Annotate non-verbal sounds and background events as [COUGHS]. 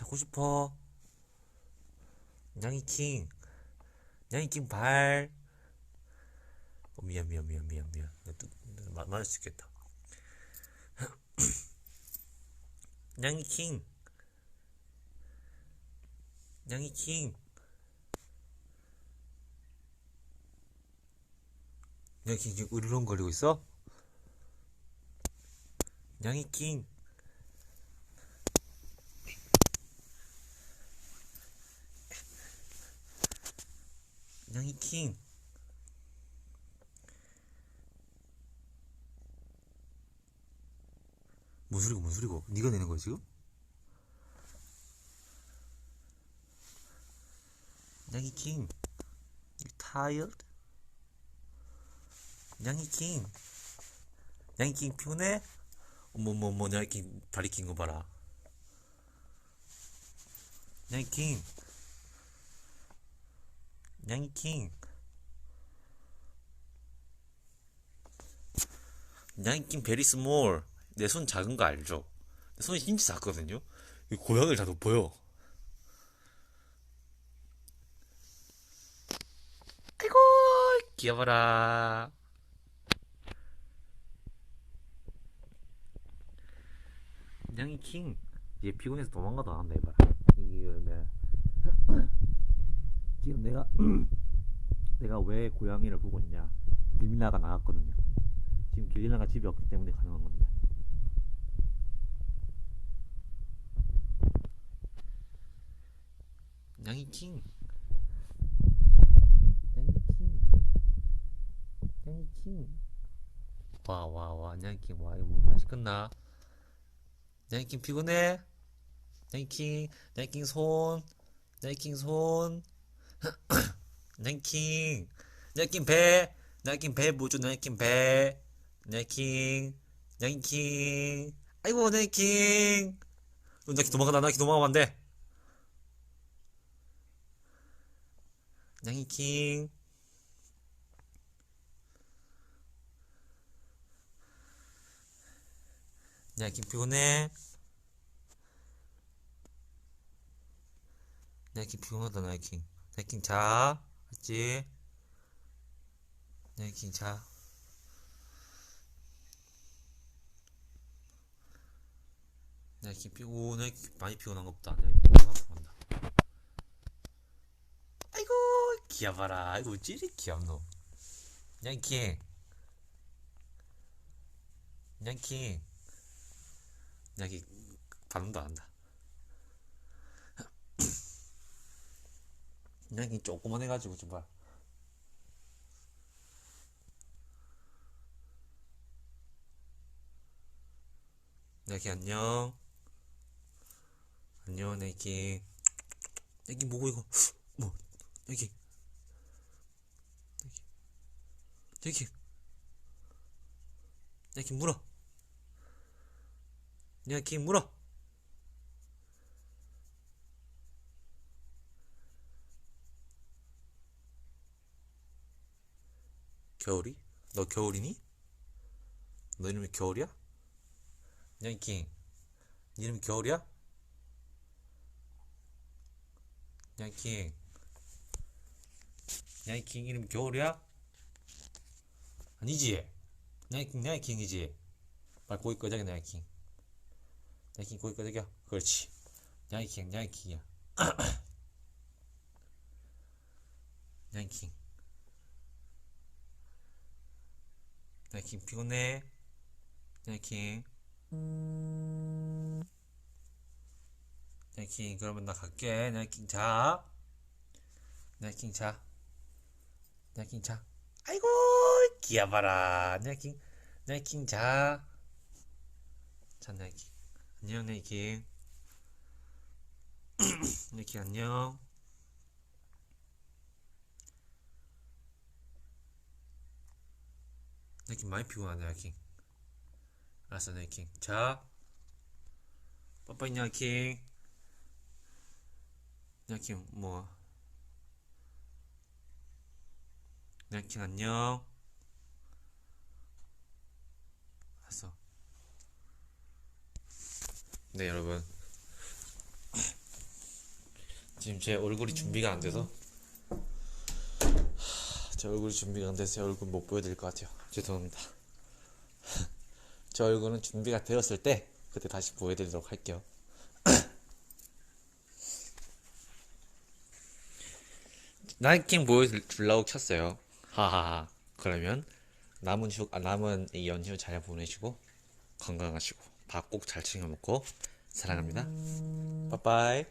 자고 싶어. 냥이킹. 냥이킹 발. 어, 미안, 미안, 미안, 미안, 미안. 내가 또, 마- 맞을 수 있겠다. 냥이킹. 냥이킹. 냥이킹 지금 으르렁거리고 있어? 냥이킹. 냥이킹. 뭔 소리고 뭔 소리고? 네가 내는 거야 지금? 냥이킹. You tired? 냥이킹. 냥이킹 피곤해? 어머머머 냥이킹 다리 낀 거 봐라. 냥이킹. 냥이킹. 냥이킹 베리 스몰. 내 손 작은 거 알죠? 내 손이 진짜 작거든요? 이 고양이를 다 돋보여. 아이고, 귀여워라. 냥이킹. 얘 피곤해서 도망가도 안 한다, 이봐라. 이거, 내 지금 내가, [CLEARS THROAT] 내가 왜 고양이를 보고 있냐. 길미나가 나갔거든요. 지금 길리나가 집에 없기 때문에 가능한 건데. 냥이킹. 냥이킹. 냥이킹. 와, 와, 와, 이거 뭐 맛있겠나? 냥이킹 피곤해? 냥이킹, 냥이킹 손. 냥이킹 손. [COUGHS] 냥이킹. 냥이킹 배. 냥이킹 배 뭐죠? 냥이킹 배. 냥이킹. 냥이킹. 아이고, 냥이킹. 어, 냥이킹 도망간다. 냥이킹 도망가면 안 돼. 냥이킹. 냥이킹 피곤해? 냥이킹 피곤하다, 냥이킹. 냥이킹 자. 알지? 냥이킹 자. 냥이킹 피, 오, 냥이킹 많이 피곤한 것 보다. 피곤한다. 아이고, 귀여봐라. 아이고, 찌리 귀엽노. 냥이킹. 냥이킹. 냥이킹, 반응도 안 한다. 냥이킹 조그만 해가지고, 좀 봐. 냥이킹 안녕. 안녕, 냥이킹. 냥이킹 뭐고, 이거? [GASPS] 뭐, 냥이킹. 냥이킹. 냥이킹 물어. 냥이킹 물어. 겨울이? 너 겨울이니? 너 이름이 겨울이야? 냥이킹. 네 이름이 겨울이야? 냥이킹. 냥이킹 이름이 겨울이야? 아니지? 냥이킹, 냥이킹이지? 빨리 고기 끄자게, 냥이킹. 냥이킹 고기 끄자게. 그렇지. 냥이킹, 냥이킹이야. [CLEARS THROAT] 냥이킹. 냥이킹 피곤해? 냥이킹. 냥이킹, 그러면 나 갈게. 냥이킹 자. 냥이킹 자. 냥이킹 자. 아이고, 귀여봐라. 냥이킹, 냥이킹 자. 자, 냥이킹. 안녕, 냥이킹. [CLEARS THROAT] 냥이킹 안녕. 냥이킹 많이 피곤하네, 냥이킹. 알았어, 냥이킹. 자. 빠빠이, 냥이킹. 냥이킹, 뭐. 냥이킹 안녕. 알았어. 네, 여러분. 지금 제 얼굴이 준비가 안 돼서 하, 제 얼굴이 준비가 안 돼서 제 얼굴 못 보여드릴 것 같아요. 죄송합니다. [LAUGHS] 제 얼굴은 준비가 되었을 때 그때 다시 보여드리도록 할게요. [CLEARS THROAT] 나이킹 보여주려고 켰어요. 하하하. 그러면 남은 휴, 아, 남은 이 연휴 잘 보내시고 건강하시고 밥 꼭 잘 챙겨 먹고 사랑합니다. 빠빠이.